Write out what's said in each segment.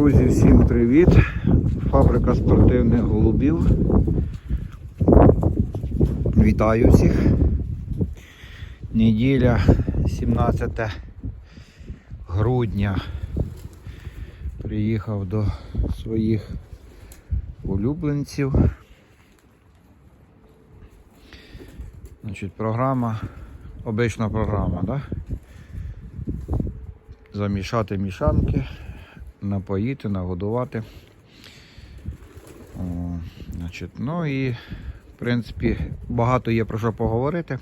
Друзі, всім привіт! Фабрика спортивних голубів. Вітаю всіх. Неділя 17 грудня. Приїхав до своїх улюбленців. Значить, програма, обична програма, да? Замішати мішанки, напоїти, нагодувати. О, значить, ну і, в принципі, багато є про що поговорити.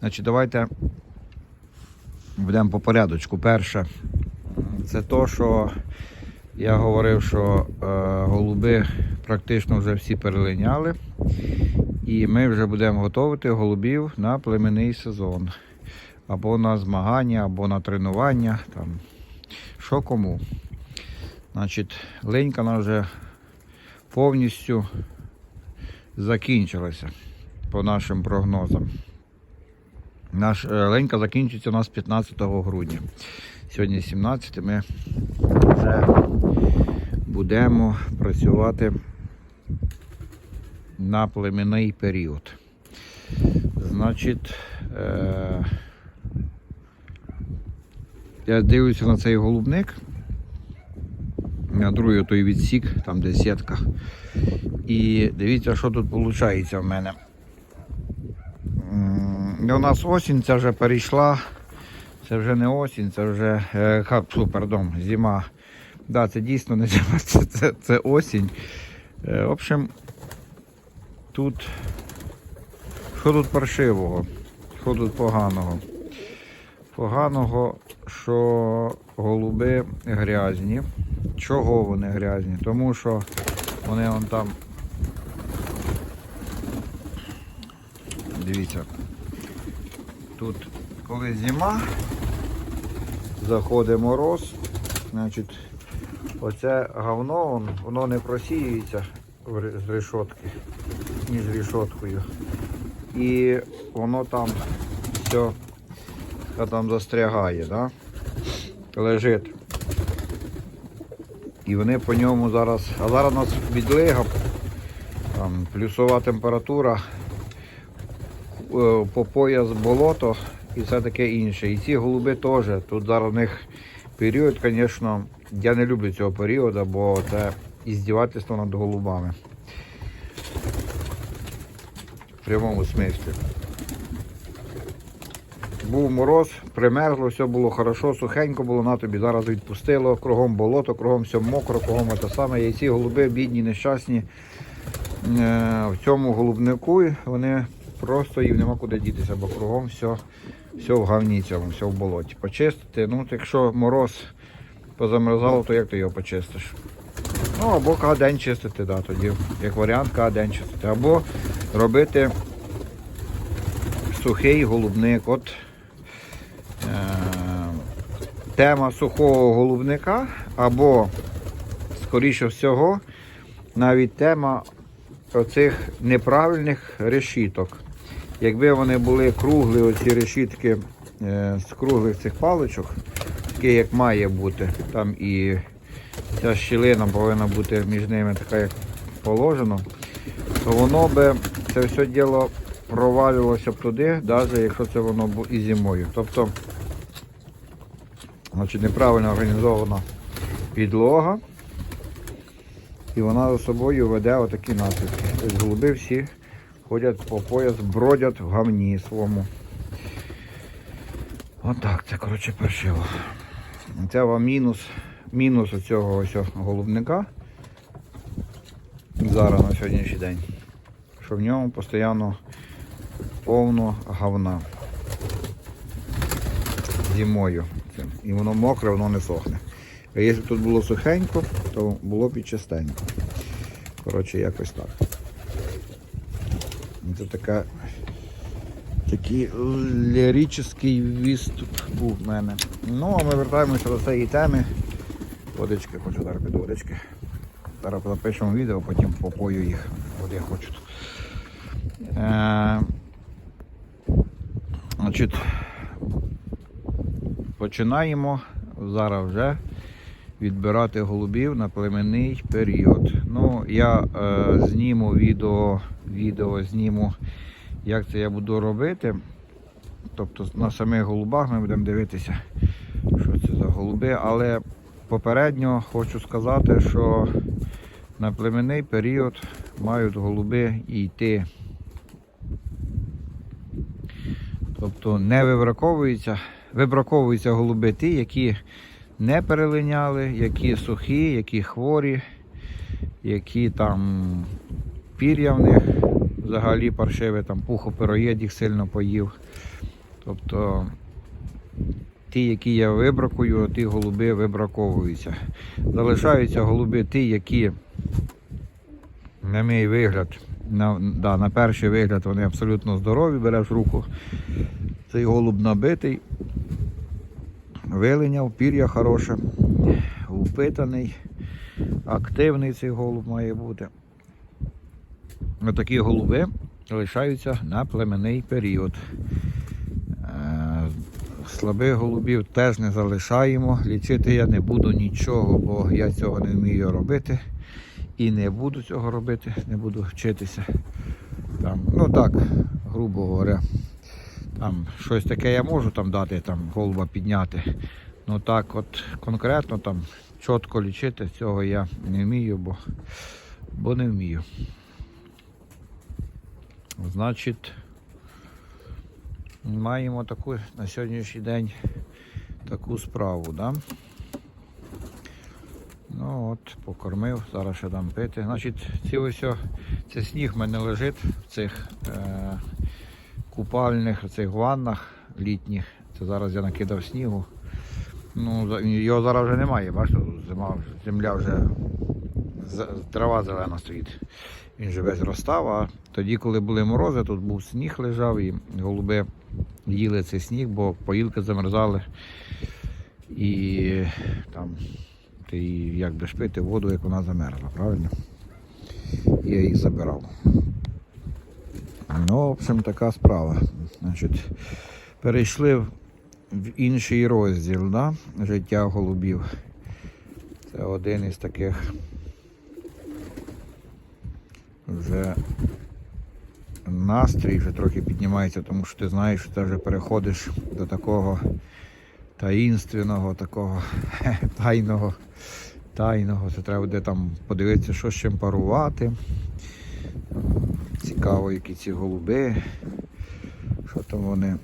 Значить, давайте будемо по порядочку. Перше, це то, що я говорив, що е, голуби практично вже всі перелиняли. І ми вже будемо готувати голубів на племенний сезон. Або на змагання, або на тренування. Там. Що кому. Значить, ленька вона вже повністю закінчилася по нашим прогнозам. Наш е, ленька закінчиться у нас 15 грудня. Сьогодні 17 ми вже будемо працювати на племінний період. Значить, е- я дивлюся на цей голубник. Другий той відсік, там де сітка. І дивіться, що тут виходить в мене. У нас осінь це вже перейшла. Це вже не осінь, це вже е, ха, фу, пардон, зима. Да, це дійсно не зима, це, це, це осінь. Е, в общем, тут що тут паршивого? Що тут поганого? Поганого, що голуби грязні. Чого вони грязні? Тому що вони вон там. Дивіться. Тут коли зима, заходить мороз, значить оце говно, вон- воно не просіюється з решотки, ні з решоткою. І воно там все там застрягає, да? лежить. І вони по ньому зараз. А зараз у нас відлига, там плюсова температура, е, по пояс болото і все таке інше. І ці голуби теж. Тут зараз у них період, звісно, я не люблю цього періоду, бо це іздівательство над голубами. В прямому смислі. Був мороз, примерзло, все було хорошо, сухенько було на тобі. Зараз відпустило, кругом болото, кругом все мокро, кругом те саме. І ці голуби, бідні, нещасні, е, в цьому голубнику вони просто їм нема куди дітися, бо кругом все, все в говні цьому, все в болоті. Почистити, ну якщо мороз позамерзало, то як ти його почистиш? Ну, або кожен день чистити, да, тоді, як варіант, кожен день чистити. Або робити сухий голубник. От тема сухого голубника, або, скоріше всього, навіть тема оцих неправильних решіток. Якби вони були круглі, оці решітки е, з круглих цих паличок, такі як має бути, там і ця щілина повинна бути між ними така, як положено, то воно би це все діло провалювалося б туди, навіть якщо це воно і зимою. Тобто, значить, неправильно організована підлога, і вона за собою веде отакі наслідки. Тобто голуби всі ходять по пояс, бродять в гавні своєму. Отак, це коротше першило. Це вам мінус, мінус оцього ось голубника зараз на сьогоднішній день. Що в ньому постійно повно говна зимою. Цим. І воно мокре, воно не сохне. А якщо тут було сухенько, то було б і. Коротше, якось так. Це така, такий ліричний відступ був в мене. Ну, а ми вертаємося до цієї теми. Водички хочу зараз під водички. Зараз запишемо відео, потім попою їх. Води хочуть. Е, значить, починаємо зараз вже відбирати голубів на племенний період. Ну, я е, зніму відео, відео зніму, як це я буду робити. Тобто на самих голубах ми будемо дивитися, що це за голуби. Але попередньо хочу сказати, що на племенний період мають голуби йти. Тобто не вибраковуються, вибраковуються голуби ті, які не перелиняли, які сухі, які хворі, які там пір'я в них взагалі паршиве, там пухопероєд їх сильно поїв. Тобто ті, які я вибракую, ті голуби вибраковуються. Залишаються голуби ті, які, на мій вигляд, на, да, на перший вигляд вони абсолютно здорові, береш руку. Цей голуб набитий, вилиняв, пір'я хороше, упитаний, активний цей голуб має бути. Отакі голуби лишаються на племенний період. Е, Слабих голубів теж не залишаємо. Лічити я не буду нічого, бо я цього не вмію робити. І не буду цього робити, не буду вчитися. Там, ну так, грубо говоря. Там щось таке я можу там дати, там голуба підняти. Ну так от конкретно там чітко лічити цього я не вмію, бо, бо не вмію. Значить, маємо таку на сьогоднішній день таку справу, да? Ну от, покормив, зараз ще дам пити. Значить, ці ось, це сніг в мене лежить в цих е, купальних цих ваннах літніх. Це зараз я накидав снігу. Ну, його зараз вже немає, бачите, зима, земля вже трава зелена стоїть. Він же весь розстав, а тоді, коли були морози, тут був сніг лежав і голуби їли цей сніг, бо поїлки замерзали. І там ти як би ж пити воду, як вона замерзла, правильно? Я їх забирав. Ну, в общем, така справа. Значить, перейшли в інший розділ да? життя голубів. Це один із таких вже настрій вже трохи піднімається, тому що ти знаєш, що ти вже переходиш до такого таїнственного, такого тайного. Тайного, це треба буде там подивитися, що з чим парувати. Цікаво, які ці голуби. Що там вони,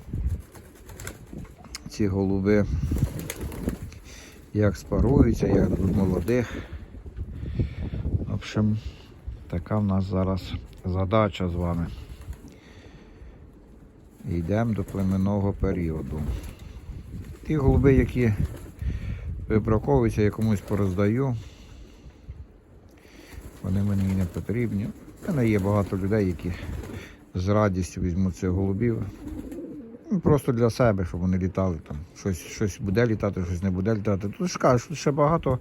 ці голуби, як спаруються, як дадуть молодих. В общем, така в нас зараз задача з вами. Йдемо до племенного періоду. Ті голуби, які вибраковуються, я комусь пороздаю. Вони мені не потрібні. Мене є багато людей, які з радістю візьмуть цих голубів. Ну, Просто для себе, щоб вони літали там. Щось, щось буде літати, щось не буде літати. Тут ж кажуть, що ще багато,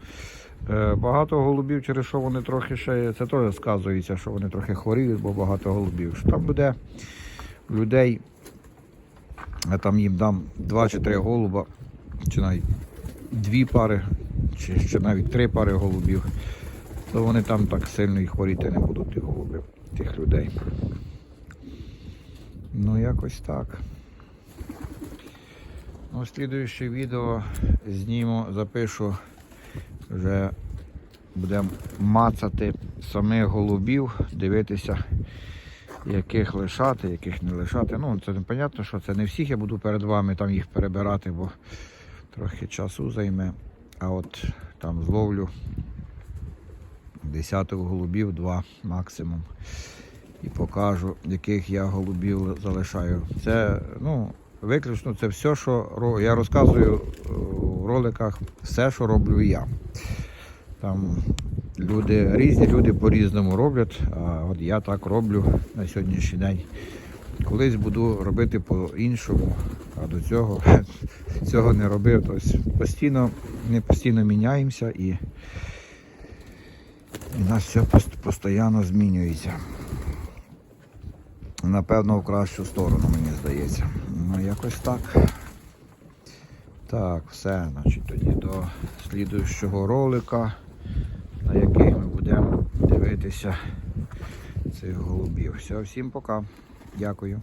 е, багато голубів, через що вони трохи ще, це теж сказується, що вони трохи хворіють, бо багато голубів. Що там буде людей, я там їм дам два чи три голуба, чи навіть дві пари, чи ще навіть три пари голубів, то вони там так сильно і хворіти не будуть, ті голуби, тих людей. Ну, якось так. Ну, слідуюче відео зніму, запишу, вже будемо мацати самих голубів, дивитися, яких лишати, яких не лишати. Ну, це не понятно, що це не всіх я буду перед вами там їх перебирати, бо трохи часу займе. А от там зловлю десяток голубів, два максимум. І покажу, яких я голубів залишаю. Це, ну, виключно це все, що я розказую е, в роликах, все, що роблю я. Там люди, різні люди по-різному роблять, а от я так роблю на сьогоднішній день. Колись буду робити по-іншому, а до цього цього не робив. Тобто постійно, ми постійно міняємося і, і нас все постійно змінюється. Напевно, в кращу сторону, мені здається. Ну, якось так. Так, все, значить тоді до слідуючого ролика, на який ми будемо дивитися цих голубів. Все, всім пока. Дякую.